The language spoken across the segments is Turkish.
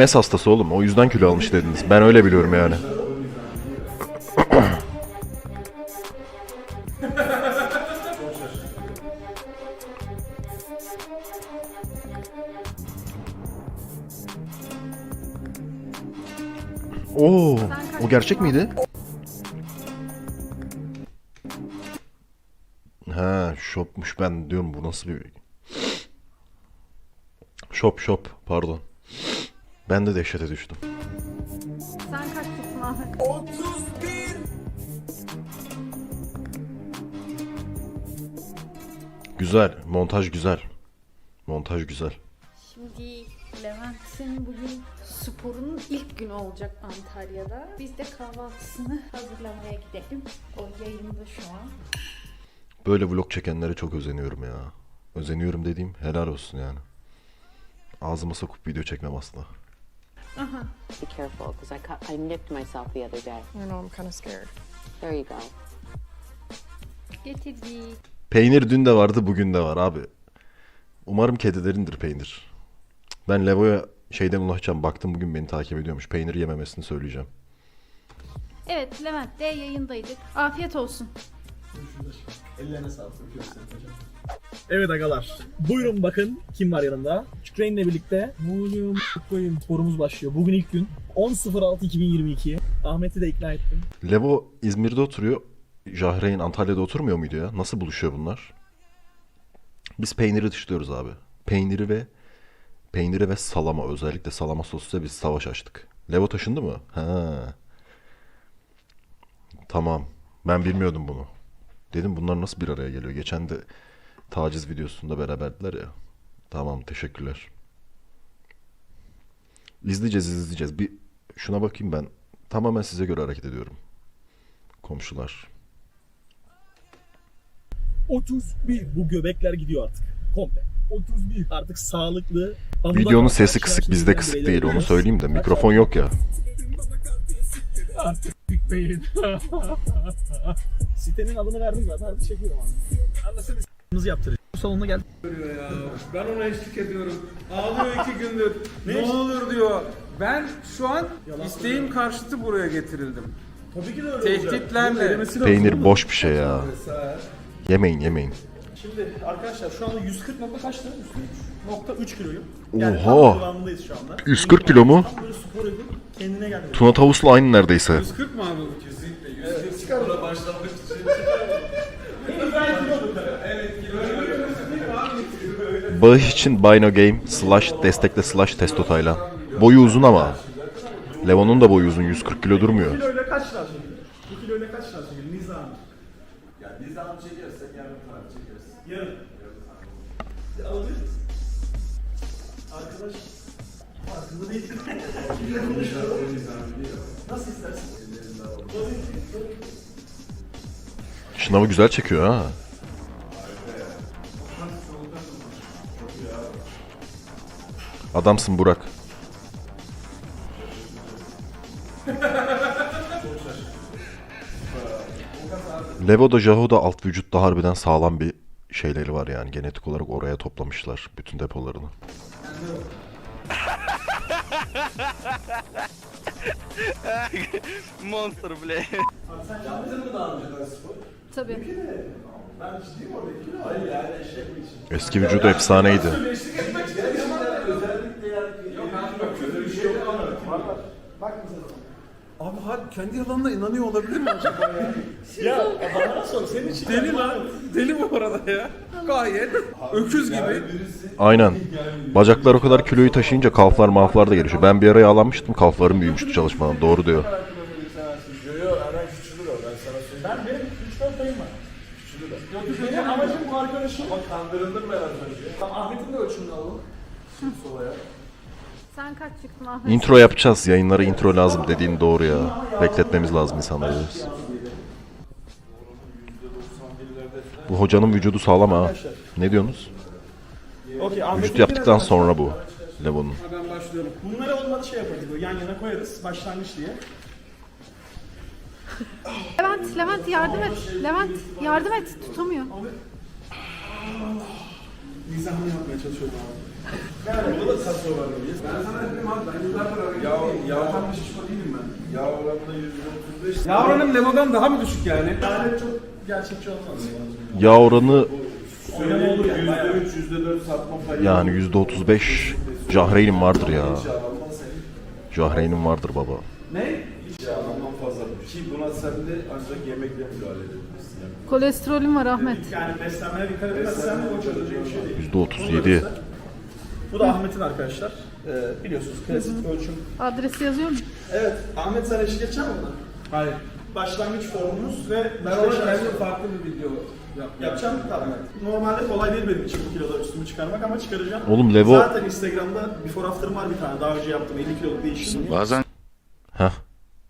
MS hastası oğlum. O yüzden kilo almış dediniz. Ben öyle biliyorum yani. Oo, o gerçek miydi? Ha, shopmuş ben diyorum bu nasıl bir Shop shop pardon. Ben de dehşete düştüm. Sen kaç tutun Ahmet? 31. Güzel, montaj güzel. Montaj güzel. Şimdi Levent'in bugün sporunun ilk günü olacak Antalya'da. Biz de kahvaltısını hazırlamaya gidelim. O yayında şu an. Böyle vlog çekenlere çok özeniyorum ya. Özeniyorum dediğim helal olsun yani. Ağzıma sokup video çekmem asla. Be careful, because I cut, I nipped myself the other day. I know I'm kind of scared. There you go. Getirdik. Peynir dün de vardı bugün de var abi. Umarım kedilerindir peynir. Ben Levo'ya şeyden ulaşacağım. Baktım bugün beni takip ediyormuş. Peynir yememesini söyleyeceğim. Evet Levent de yayındaydık. Afiyet olsun. Ellerine sağlık. hocam. Evet agalar. Buyurun bakın kim var yanımda. Şükreyn'le birlikte Muğlum koyayım sporumuz başlıyor. Bugün ilk gün. 10.06.2022. Ahmet'i de ikna ettim. Levo İzmir'de oturuyor. Jahreyn Antalya'da oturmuyor muydu ya? Nasıl buluşuyor bunlar? Biz peyniri dışlıyoruz abi. Peyniri ve peyniri ve salama özellikle salama sosuyla biz savaş açtık. Levo taşındı mı? Ha. Tamam. Ben bilmiyordum bunu. Dedim bunlar nasıl bir araya geliyor? Geçen de taciz videosunda beraberdiler ya. Tamam teşekkürler. İzleyeceğiz izleyeceğiz. Bir şuna bakayım ben. Tamamen size göre hareket ediyorum. Komşular. 31. Bu göbekler gidiyor artık. Komple. 31. Artık sağlıklı. Videonun sesi kısık bizde kısık değil onu söyleyeyim de mikrofon yok ya. Artık. Sitenin adını verdim zaten artık çekiyorum abi. Anlasana s***nızı yaptıracağım. Bu salonuna geldik. Ben ona eşlik ediyorum. Ağlıyor iki gündür. ne olur diyor. Ben şu an isteğim karşıtı buraya getirildim. Tabii ki de öyle olacak. Tehditlerle. Peynir boş bir şey ya. Yemeyin yemeyin. Şimdi arkadaşlar şu anda 140 nokta kaçtı? 103 kiloyum. Oha! tam kıvamındayız şu anda. 140 kilo mu? Tam böyle spor edip kendine geldi. Tuna tavusla aynı neredeyse. 140 mı abi bu kesinlikle? 140 çıkar da başlamak için. Bağış için Buy No Game slash destekle slash testo Taylan. Boyu uzun ama. Levo'nun da boyu uzun 140 kilo durmuyor. kiloyla kaç lira çekilir? Bu kiloyla kaç çekilir? Nizami. Ya ne zaman çekersek yarın taraf çekeriz. Yarın. Bir alabilir miyiz? Arkadaş. Farkında değil. Nasıl istersin? Şınavı güzel çekiyor ha. Adamsın Burak. Levo da Jaho da alt vücutta harbiden sağlam bir şeyleri var yani. Genetik olarak oraya toplamışlar bütün depolarını. Monster bile. Tabii. Eski vücudu efsaneydi. Abi hadi kendi yalanına inanıyor olabilir mi acaba ya? Ya bana sor. Senin için Deli lan. Deli bu arada ya. Gayet öküz gibi. Aynen. Bacaklar o kadar kiloyu taşıyınca kalflar mahflar da gelişiyor. Ben bir ara yağlanmıştım kalflarım büyümüştü çalışmadan. Doğru diyor. Ben benim 3-4 payım var. Benim amacım bu arkadaşım. Bak Kandırıldım ben az önce. Ahmet'in de ölçümünü alalım. Sen kaç çıktın Ahmet? Intro yapacağız. Yayınlara intro lazım dediğin doğru ya. Bekletmemiz lazım insanları. Bu hocanın vücudu sağlam ha. Ne diyorsunuz? Okey Ahmet'in Vücut yaptıktan sonra bu. Levo'nun. Ben başlıyorum. Bunları olmadı şey yaparız böyle yan yana koyarız başlangıç diye. Levent, Levent yardım et. Levent yardım et. Tutamıyor. Mizahını yapmaya çalışıyorum abi. Yani burada da kas var? Ben sana dedim abi ben yıllardır arıyorum. Ya, ya, Tam bir şişko değilim ben. ya oranında %35. Ya oranın Levo'dan daha mı düşük yani? Yani çok gerçekçi olmaz. Yağ oranı bayağı. %3, %4 satma payı. yani %35 Jahreyn'in vardır ya. Jahreyn'in vardır baba. Ne? Hiç yağlanman fazla. Ki buna sen de ancak yemekle müdahale edebilirsin. Kolesterolüm var Ahmet. Yani beslenmeye dikkat edersen o çözecek bir şey değil. %37. Bu da Ahmet'in arkadaşlar. Ee, biliyorsunuz klasik ölçüm. Adresi yazıyor mu? Evet, Ahmet sen eşlik edecek buna? Hayır. Başlangıç formumuz ve Ben ona kendim farklı bir video yap. Yapacağım tamam. Normalde kolay değil benim için bu kiloda üstümü çıkarmak ama çıkaracağım. Oğlum Levo- Zaten Instagram'da before after'ım var bir tane. Daha önce yaptım 50 kiloluk değişimi. Bazen Heh.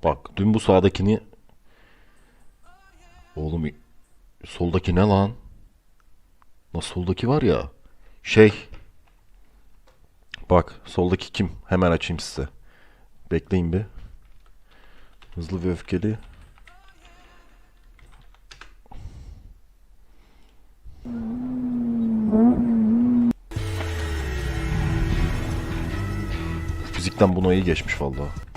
Bak dün bu sağdakini Oğlum soldaki ne lan? Nasıl soldaki var ya? Şey Bak soldaki kim? Hemen açayım size. Bekleyin bir. Hızlı ve öfkeli. Fizikten buna iyi geçmiş vallahi.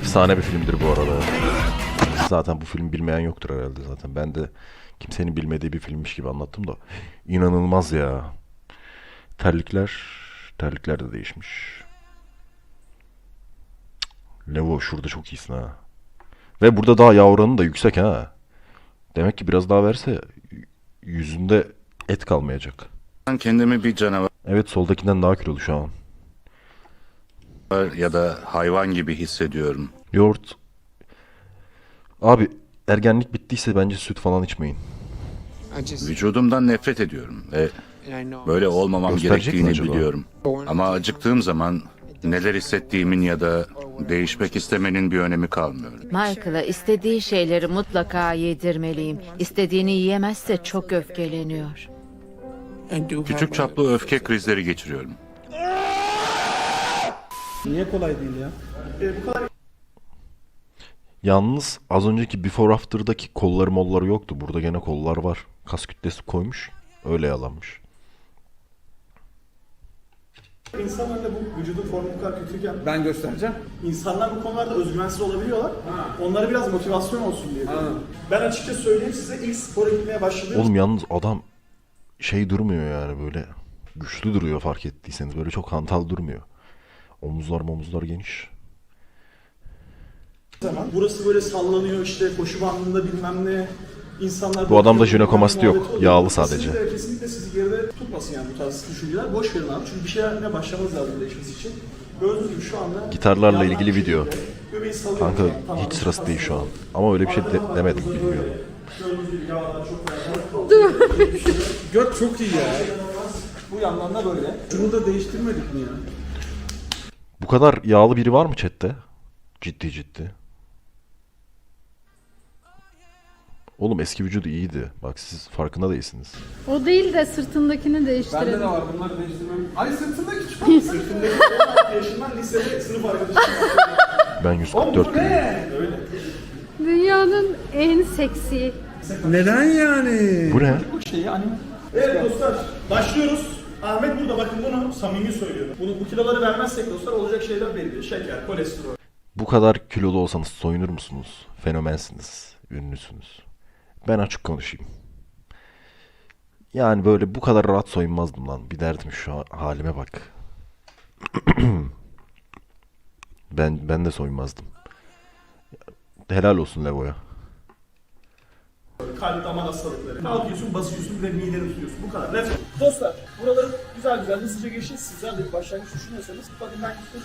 Efsane bir filmdir bu arada. Zaten bu film bilmeyen yoktur herhalde zaten. Ben de kimsenin bilmediği bir filmmiş gibi anlattım da. İnanılmaz ya. Terlikler, terlikler de değişmiş. Levo şurada çok iyisin ha. Ve burada daha yağ oranı da yüksek ha. Demek ki biraz daha verse yüzünde et kalmayacak. kendimi bir canavar Evet soldakinden daha kilolu şu an. Ya da hayvan gibi hissediyorum. Yoğurt. Abi ergenlik bittiyse bence süt falan içmeyin. Vücudumdan nefret ediyorum ve böyle olmamam Gösterecek mi gerektiğini acaba? biliyorum. Ama acıktığım zaman neler hissettiğimin ya da değişmek istemenin bir önemi kalmıyor. Michael'a istediği şeyleri mutlaka yedirmeliyim. İstediğini yiyemezse çok öfkeleniyor. Küçük çaplı öfke krizleri geçiriyorum. Niye kolay değil ya? Ee, bu kadar Yalnız az önceki before after'daki kolları molları yoktu. Burada gene kollar var. Kas kütlesi koymuş. Öyle yalanmış. insanlarla bu vücudun formu bu kadar kötüyken Ben göstereceğim. insanlar bu konularda özgüvensiz olabiliyorlar. Onlara biraz motivasyon olsun diye. Ben açıkça söyleyeyim size ilk spora gitmeye başladığım Oğlum yalnız adam şey durmuyor yani böyle güçlü duruyor fark ettiyseniz. Böyle çok hantal durmuyor. Omuzlar omuzlar geniş. zaman burası böyle sallanıyor işte koşu bandında bilmem ne insanlar Bu adamda jinekomasti yok, yağlı Kesinlikle- sadece. Kesinlikle sizi geride tutmasın yani bu tarz düşünceler. Boş verin abi çünkü bir şeylerle başlamanız lazım değişmesi için. Gördüğünüz gibi şu anda Gitarlarla ilgili video. Kanka hiç sırası değil şu an. Ama öyle bir şey de- demedim bilmiyorum. Göt çok iyi ya. Bu yandan da böyle. Şunu da değiştirmedik mi ya? Bu kadar yağlı biri var mı chatte? Ciddi ciddi. Oğlum eski vücudu iyiydi. Bak siz farkında değilsiniz. O değil de sırtındakini Bende de değiştirelim. var bunları değiştirmem. Ay sırtında küçük. Sırtımdaki 16 yaşından lisede sınıf arkadaşım. Ben 144 kiloyum. Dünyanın en seksi. Neden yani? Bu ne? Bu şeyi anime. Evet dostlar başlıyoruz. Ahmet burada bakın bunu samimi söylüyorum. Bunu bu kiloları vermezsek dostlar olacak şeyler belli. Şeker, kolesterol. Bu kadar kilolu olsanız soyunur musunuz? Fenomensiniz, ünlüsünüz. Ben açık konuşayım. Yani böyle bu kadar rahat soyunmazdım lan. Bir derdim şu halime bak. ben ben de soyunmazdım. Helal olsun Levo'ya. Kalp damar hastalıkları. Kalkıyorsun, basıyorsun ve mideni tutuyorsun. Bu kadar. Net. Dostlar, buraları güzel güzel hızlıca geçin. Sizler de başlangıç düşünüyorsanız bakın ben üstüne-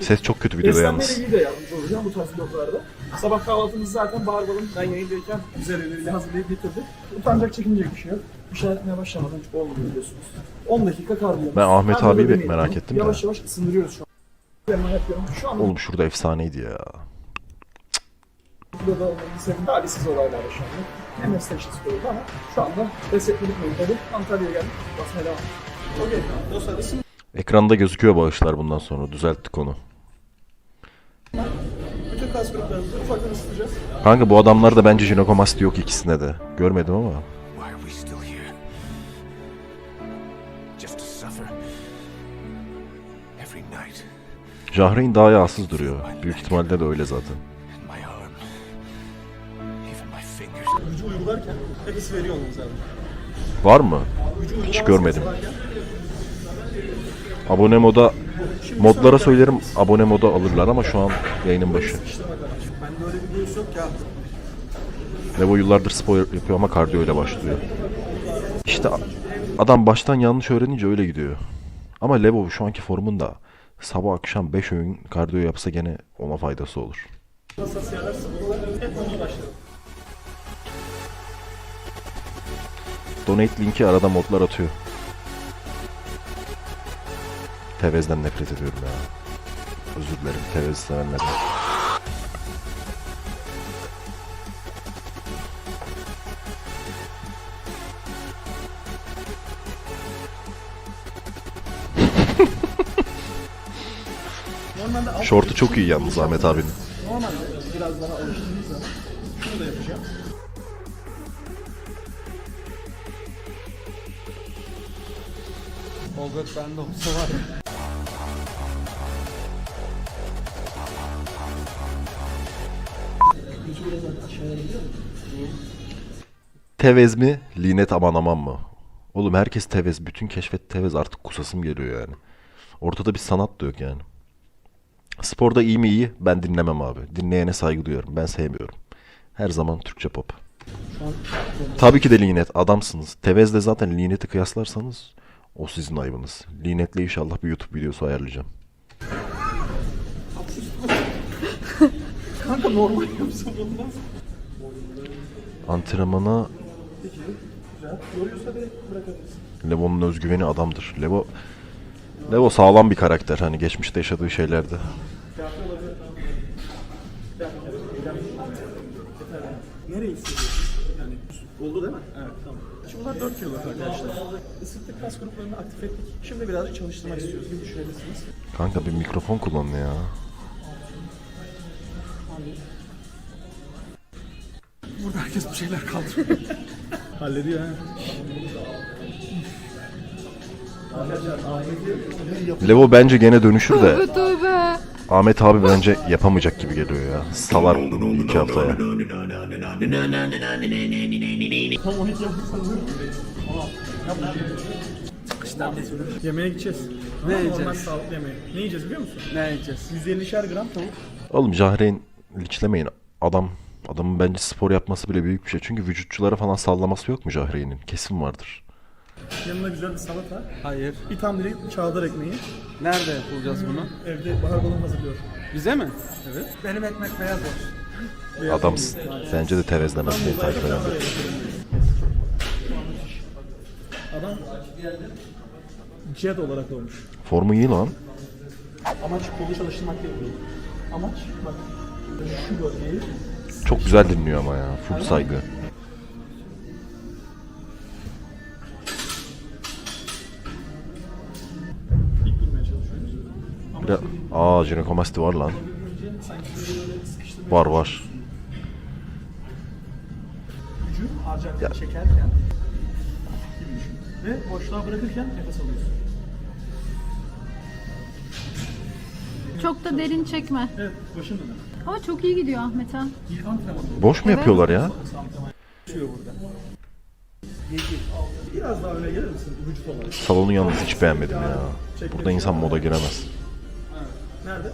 Ses çok kötü videoda Beslenmeyle yalnız. ilgili de yardımcı olacağım bu tarz vloglarda. Sabah kahvaltımızı zaten bağıralım. Ben yayındayken güzel elleriyle hazırlayıp getirdik. Utanacak çekinecek bir şey yok. Yapmaya başlamadan çok olmuyor biliyorsunuz. 10 dakika karbiyomuz. Ben Ahmet abiyi merak ettim de. Yavaş yavaş ısındırıyoruz şu an. Şu an Oğlum şurada efsaneydi ya. Burada lisenin talihsiz olaylar yaşandı. Hem meslek istiyordu ama şu anda resetledik tabii. Antalya'ya geldik. Basmaya devam. Okey. Dostlar ısın. Ekranda gözüküyor bağışlar bundan sonra. Düzelttik onu. Bütün kas gruplarımızı ufaktan ısıtacağız. Kanka bu adamlarda bence jinekomasti yok ikisine de. Görmedim ama. Why are we still here? Just to suffer. Every night. Jahreyn daha yağsız duruyor. Büyük ihtimalle de öyle zaten. Gücü uygularken hep ısı veriyor olmamız lazım. Var mı? Hiç görmedim. Abone moda modlara söylerim abone moda alırlar ama şu an yayının başı. Bende öyle bir göğüs yok ya. Levo yıllardır spor yapıyor ama kardiyo ile başlıyor. İşte adam baştan yanlış öğrenince öyle gidiyor. Ama Levo şu anki formunda sabah akşam 5 öğün kardiyo yapsa gene ona faydası olur. Hassasiyetler Donate linki arada modlar atıyor. Tevez'den nefret ediyorum ya. Özür dilerim Tevez sevenlerden. Şortu çok iyi yalnız Ahmet abinin. Normalde biraz daha alıştığınızda Olgat bende olsa var. Tevez mi? Linet aman aman mı? Oğlum herkes Tevez. Bütün keşfet Tevez artık kusasım geliyor yani. Ortada bir sanat da yok yani. Sporda iyi mi iyi? Ben dinlemem abi. Dinleyene saygı duyuyorum. Ben sevmiyorum. Her zaman Türkçe pop. Tabii ki de Linet. Adamsınız. Tevez'le zaten Linet'i kıyaslarsanız o sizin ayıbınız. Linet'le inşallah bir YouTube videosu ayarlayacağım. Kanka normal yapsın bundan. Antrenmana Güzel. Yoruyorsa direkt bırakabilirsin. Levo'nun özgüveni adamdır. Levo Levo sağlam bir karakter hani geçmişte yaşadığı şeylerde. Nereye hissediyorsun? Yani oldu değil mi? Bunlar 4 kilolar arkadaşlar. Isıttık kas gruplarını aktif ettik. Şimdi birazcık çalıştırmak istiyoruz. Bir düşünebilirsiniz. Kanka bir mikrofon kullan ya. Burada herkes bir şeyler kaldırıyor. Hallediyor ha. Levo bence gene dönüşür de Tövbe tövbe. Ahmet abi bence yapamayacak gibi geliyor ya. Salar iki haftaya. tam onu hiç yapmışsın. İşte Yemeğe gideceğiz. Ne yiyeceğiz? Normal sağlıklı yemeğe. Ne yiyeceğiz biliyor musun? Ne yiyeceğiz? 150'şer gram tavuk. Oğlum Jahreyn liçlemeyin. Adam adamın bence spor yapması bile büyük bir şey. Çünkü vücutçulara falan sallaması yok mu Jahreyn'in? Kesin vardır. Yanına güzel bir salata. Hayır. Bir tam dilim çavdar ekmeği. Nerede yapılacağız bunu? Evde bahar balon hazırlıyor. Bize mi? Evet. Benim ekmek beyaz olsun. Adamsın. Bence de tevezden atmayı takip eden. Adam jet olarak olmuş. Formu iyi lan. Amaç kolu çalıştırmak değil. Amaç bak şu bölgeyi Çok güzel dinliyor ama ya. Full saygı. Biraz... Aa jinekomasti var lan. Var var. gücü harcarken, çekerken gibi düşün. Ve boşluğa bırakırken nefes alıyorsun. Çok da derin çekme. Evet, başın dönüyor. Ama çok iyi gidiyor Ahmet ha. İlk antrenman Boş mu yapıyorlar ya? düşüyor burada. Biraz daha öne gelir misin vücut olarak? Salonu yalnız hiç beğenmedim ya. Burada insan moda giremez. Nerede?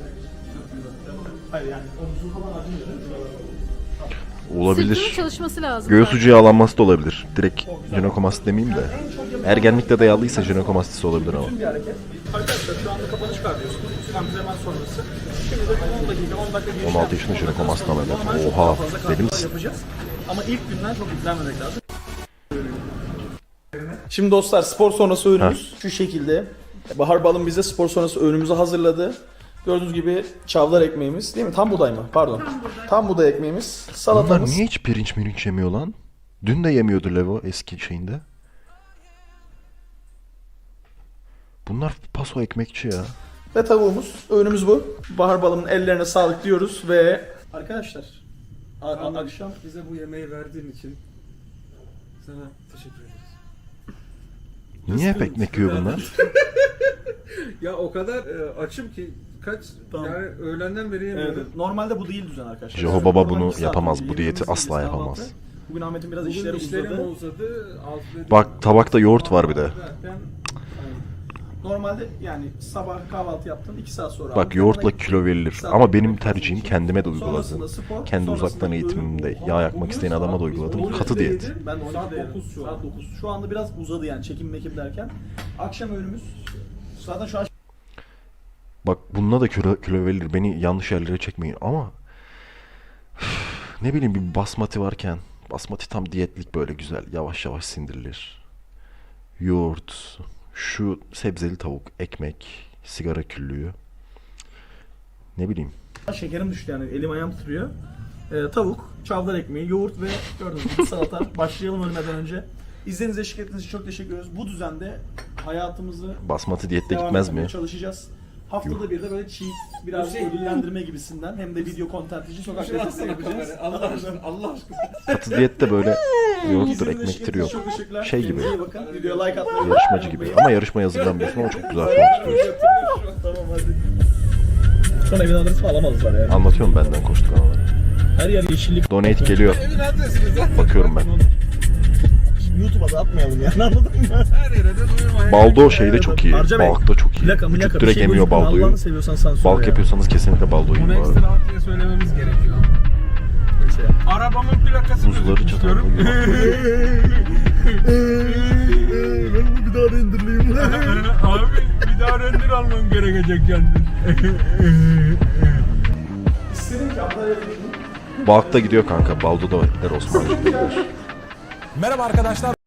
Hayır yani omzun falan acımıyor değil mi? Şuralarda. Olabilir. Sırtının çalışması lazım. Göğüs zaten. ucu yağlanması da olabilir. Direkt jinekomasti demeyeyim de. Ergenlikte de yağlıysa jinekomastisi olabilir ama. bir hareket. Arkadaşlar şu anda kafanı çıkartıyorsunuz. Antrenman sonrası. Şimdi de 10 dakika, 10 dakika bir 16 yaşında jinekomasti ameliyat. Oha deli misin? yapacağız. Ama ilk günden çok yüklenmemek lazım. Şimdi dostlar spor sonrası öğünümüz şu şekilde. Bahar Balım bize spor sonrası öğünümüzü hazırladı. Gördüğünüz gibi çavdar ekmeğimiz değil mi? Tam buğday mı? Pardon. Tam buğday ekmeğimiz. Bunlar Salatamız. niye hiç pirinç mirinç yemiyor lan? Dün de yemiyordu Levo eski şeyinde. Bunlar paso ekmekçi ya. Ve tavuğumuz. Öğünümüz bu. Bahar Balım'ın ellerine sağlık diyoruz ve... Arkadaşlar A- akşam bize bu yemeği verdiğin için sana teşekkür ederiz. Niye hep ekmek yiyor bunlar? Ya o kadar e, açım ki kaç Tamam. yani öğlenden beri Evet, yemiyorum. evet. Normalde bu değil düzen arkadaşlar. Jeho Baba bunu iki saat yapamaz, önce bu diyeti yediğimiz asla yapamaz. Bugün Ahmet'in biraz Bugün işleri işlerim uzadı. uzadı. Bak tabakta yoğurt var bir de. Zaten- Normalde yani sabah kahvaltı yaptın 2 saat sonra. Bak antrenmana yoğurtla gittin. kilo verilir. Ama benim tercihim kendime de Sonrasında uyguladım. spor, Kendi sonrasında uzaktan eğitimimde yağ yakmak isteyen adama da uyguladım. Katı diyet. Ben de Saat 12'de yedim. dokuz şu an. Saat 9. Şu anda biraz uzadı yani çekim mekim derken. Akşam öğünümüz zaten şu an Bak bununla da kilo, kilo verilir. Beni yanlış yerlere çekmeyin ama üf, ne bileyim bir basmati varken basmati tam diyetlik böyle güzel yavaş yavaş sindirilir. Yoğurt, şu sebzeli tavuk, ekmek, sigara küllüğü. Ne bileyim. şekerim düştü yani elim ayağım titriyor. Ee, tavuk, çavdar ekmeği, yoğurt ve gördüğünüz gibi salata. Başlayalım ölmeden önce. İzlediğiniz eşlik ettiğiniz için çok teşekkür ediyoruz. Bu düzende hayatımızı Basmati diyette devam gitmez etmeye mi? çalışacağız. Haftada bir de böyle cheat, biraz Şey- ödüllendirme gibisinden hem de video content için lezzeti atsana yapacağız. Allah aşkına, Allah aşkına. Katı diyette böyle yoğurttur, İzlediğiniz eşlik ekmektir yok. Çok. Şey gibi. Yarışmacı gibi. Ama yarışmaya hazırlanmıyorsun ama çok güzel konuşuyorsun. Tamam hadi. Sonra evin adresi falan alamazlar yani. Anlatıyorum benden koştuk anaları. Her yer yeşillik. Donate geliyor. Bakıyorum ben. YouTube'a da atmayalım yani anladın mı? her yere de. Baldo şeyde çok iyi. Harca Bey, Balıkta çok iyi. Plaka mülaka Vücut bir direkt şey emiyor baldoyu. Seviyorsan sansür Balık ya. yapıyorsanız kesinlikle baldo yiyin Bunu ekstra diye söylememiz gerekiyor. Neyse. Arabamın plakasını Buzları çatalım. Ben onu bir daha renderleyeyim. Abi bir daha render almam gerekecek kendin. İstedim ki Antalya'ya. Balıkta gidiyor kanka. Baldo da der Osmanlı. Merhaba arkadaşlar.